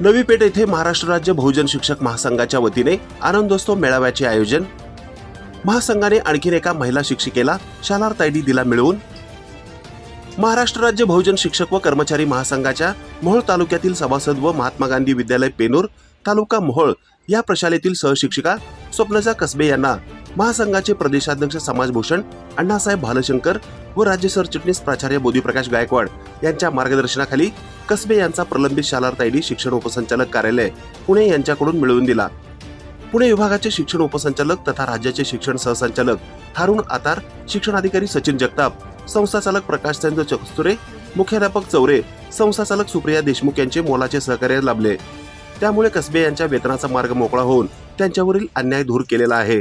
नवी पेठ येथे महाराष्ट्र राज्य बहुजन शिक्षक महासंघाच्या वतीने आनंदोत्सव मेळाव्याचे आयोजन. महासंघाने आणखीन एका महिला शिक्षिकेला शालार तायडी दिला मिळवून महाराष्ट्र राज्य बहुजन शिक्षक व कर्मचारी महासंघाच्या मोहोळ तालुक्यातील सभासद व महात्मा गांधी विद्यालय पेनूर तालुका मोहोळ या प्रशालेतील सहशिक्षिका स्वप्नजा कसबे यांना महासंघाचे प्रदेशाध्यक्ष समाजभूषण अण्णासाहेब भालशंकर व राज्य सरचिटणीस प्राचार्य बोधीप्रकाश गायकवाड यांच्या मार्गदर्शनाखाली कसबे यांचा प्रलंबित शालार तायडी शिक्षण उपसंचालक कार्यालय पुणे यांच्याकडून मिळवून दिला. पुणे विभागाचे शिक्षण उपसंचालक तथा राज्याचे शिक्षण सहसंचालक हारून आतार शिक्षणाधिकारी सचिन जगताप संस्थाचालक प्रकाशचंद्र चकस्तुरे मुख्याध्यापक चौरे संस्थाचालक सुप्रिया देशमुख यांचे मोलाचे सहकार्य लाभले. त्यामुळे कसबे यांच्या वेतनाचा मार्ग मोकळा होऊन त्यांच्यावरील अन्याय दूर केलेला आहे.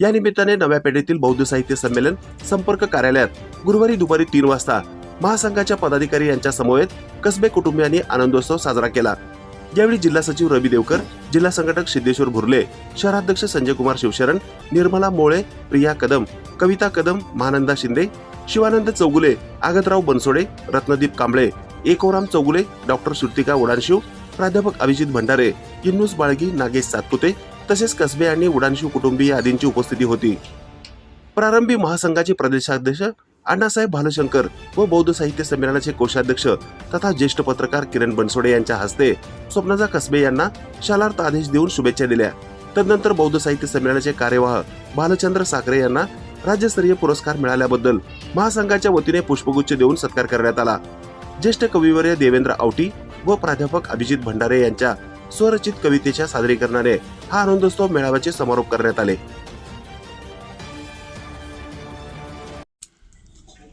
या निमित्ताने नव्या पेढीतील बौद्ध साहित्य संमेलन संपर्क कार्यालयात गुरुवारी दुपारी तीन वाजता महासंघाच्या पदाधिकारी यांच्या समवेत कसबे कुटुंबियांनी आनंदोत्सव साजरा केला. यावेळी जिल्हा सचिव रवी देवकर जिल्हा संघटक सिद्धेश्वर भुरले शहराध्यक्ष संजय कुमार शिवशरण निर्मला मोळे प्रिया कदम कविता कदम महानंदा शिंदे शिवानंद चौगुले आगतराव बनसोडे रत्नदीप कांबळे एकोराम चौगुले डॉक्टर श्रुतिका उडानशिव प्राध्यापक अभिजित भंडारे इन्नूस बाळगी नागेश सातपुते तसेच कसबे आणि उडानशिव कुटुंबीय आदींची उपस्थिती होती. प्रारंभी महासंघाचे प्रदेशाध्यक्ष अण्णासाहेब भालशंकर व बौद्ध साहित्य संमेलनाचे कोषाध्यक्ष तथा ज्येष्ठ पत्रकार किरण बनसोडे यांच्या हस्ते स्वप्नाजा कसबे यांना शालार्थ आदेश देऊन शुभेच्छा दिल्या. तदनंतर बौद्ध साहित्य संमेलनाचे कार्यवाह भालचंद्र साखरे यांना राज्यस्तरीय पुरस्कार मिळाल्याबद्दल महासंघाच्या वतीने पुष्पगुच्छ देऊन सत्कार करण्यात आला. ज्येष्ठ कविवर्य देवेंद्र आवटी व प्राध्यापक अभिजित भंडारे यांच्या स्वरचित कवितेच्या सादरीकरणाने हा आनंदोत्सव मेळाव्याचे समारोप करण्यात आले.